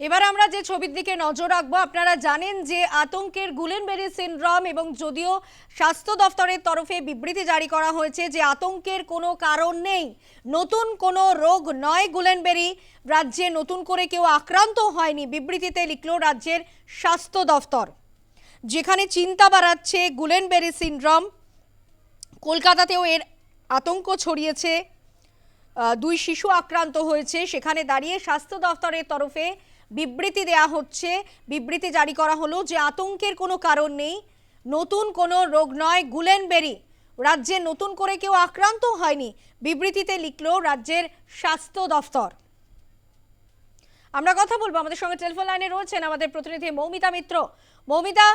এবার আমরা যে ছবির দিকে নজর রাখব, আপনারা জানেন যে আতঙ্কের গুলেনবেরি সিনড্রোম এবং যদিও স্বাস্থ্য দফতরের তরফে বিবৃতি জারি করা হয়েছে যে আতঙ্কের কোনো কারণ নেই, নতুন কোনো রোগ নয় গুলেনবেরি রাজ্যে নতুন করে কেউ আক্রান্ত হয়নি, বিবৃতিতে লিখল রাজ্যের স্বাস্থ্য দফতর। যেখানে চিন্তা বাড়াচ্ছে গুলেনবেরি সিনড্রোম, কলকাতাতেও এর আতঙ্ক ছড়িয়েছে দুই শিশু আক্রান্ত হয়েছে, সেখানে দাঁড়িয়ে স্বাস্থ্য দফতরের তরফে বিবৃতি দেয়া হচ্ছে। বিবৃতি জারি করা হলো যে আতঙ্কের কোনো কারণ নেই। নতুন কোনো রোগ নয়। গুলেনবেরি রাজ্যে নতুন করে কেউ আক্রান্ত হয়নি। বিবৃতিতে লিখল রাজ্যের স্বাস্থ্য দফতর। আমরা কথা বলব। আমাদের সঙ্গে টেলিফোন লাইনে রয়েছেন আমাদের প্রতিনিধি মৌমিতা মিত্র। মৌমিতা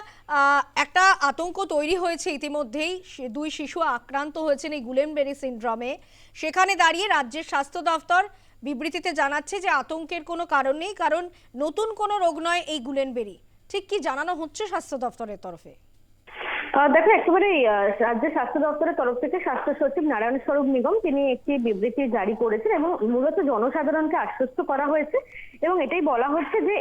একটা আতঙ্ক তৈরি হয়েছে ইতিমধ্যেই। দুই শিশু আক্রান্ত হয়েছেন এই গুলেনবেরি সিনড্রোমে। সেখানে দাঁড়িয়ে রাজ্যের স্বাস্থ্য দফতর বিবৃতিতে জানাচ্ছে যে আতঙ্কের কোনো কারণ নেই, কারণ নতুন কোনো রোগ নয় এই গুলেনবেরি। ঠিক কি জানানো হচ্ছে স্বাস্থ্য দফতরের তরফে? দেখো একেবারে আহ, রাজ্য স্বাস্থ্য দপ্তরের তরফ থেকে স্বাস্থ্য সচিব নারায়ণ স্বরূপ নিগম তিনি একটি বিবৃতি জারি করেছেন এবং মূলত জনসাধারণকে আশ্বস্ত করা হয়েছে এবং এটাই বলা হচ্ছে যে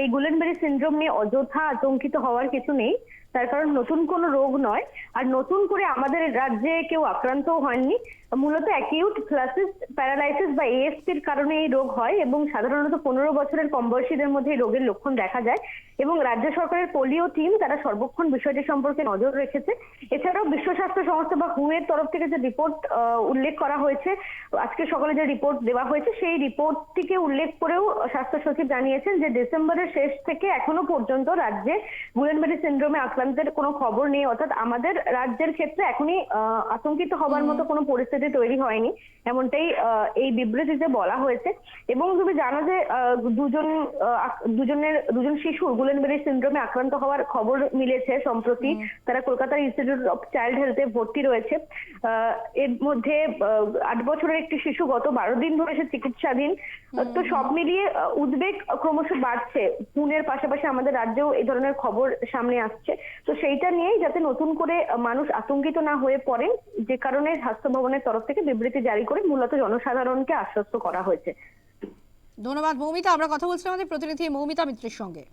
এই গুলেনবেরি সিনড্রোম নিয়ে অযথা আতঙ্কিত হওয়ার কিছু নেই। তার কারণ নতুন কোনো রোগ নয়। আর নতুন করে আমাদের রাজ্যে কেউ আক্রান্তও হয়নি। মূলত অ্যাকিউট ফ্লাসিস প্যারালাইসিস বা এএসপির কারণে এই রোগ হয় এবং সাধারণত পনেরো বছরের কম বয়সীদের মধ্যে এই রোগের লক্ষণ দেখা যায়। এবং রাজ্য সরকারের পোলিও টিম তারা সর্বক্ষণ বিষয়টি সম্পর্কে নজর রেখেছে। এছাড়াও বিশ্ব স্বাস্থ্য সংস্থা বা হু এর তরফ থেকে যে রিপোর্ট উল্লেখ করা হয়েছে আজকে সকালে যে রিপোর্ট দেওয়া হয়েছে সেই রিপোর্টটিকে উল্লেখ করেও স্বাস্থ্য সচিব জানিয়েছেন যে ডিসেম্বরের শেষ থেকে এখনও পর্যন্ত রাজ্যে গুলেনবেরি সিন্ড্রোমে আক্রান্তের কোনো খবর নেই। অর্থাৎ আমাদের রাজ্যের ক্ষেত্রে এখনই আতঙ্কিত হবার মতো কোনো পরিস্থিতি তৈরি হয়নি। এমনটাই আহ, এই বিবৃতিতে বলা হয়েছে। এবং তুমি জানো যে আহ, দুজন দুজনের দুজন শিশু গুলেনবেরি সিন্ড্রোমে আক্রান্ত হওয়ার খবর মিলেছে সম্প্রতি তারা কলকাতার ইনস্টিটিউট অফ চাইল্ড হেলথে ভর্তি রয়েছে। এর মধ্যে আট বছরের একটি শিশু গত বারো দিন ধরে সে চিকিৎসাধীন। তো সব মিলিয়ে উদ্বেগ ক্রমশ বাড়ছে। পুনের পাশাপাশি আমাদের রাজ্যেও এই ধরনের খবর সামনে আসছে। তো সেইটা নিয়েই যাতে নতুন করে মানুষ আতঙ্কিত না হয়ে পড়েন যে কারণে স্বাস্থ্য ভবনের তরফ থেকে বিবৃতি জারি করে মূলত জনসাধারণকে আশ্বস্ত করা হয়েছে। ধন্যবাদ মৌমিতা। আমরা কথা বলছিলাম আমাদের প্রতিনিধি মৌমিতা মিত্রের সঙ্গে।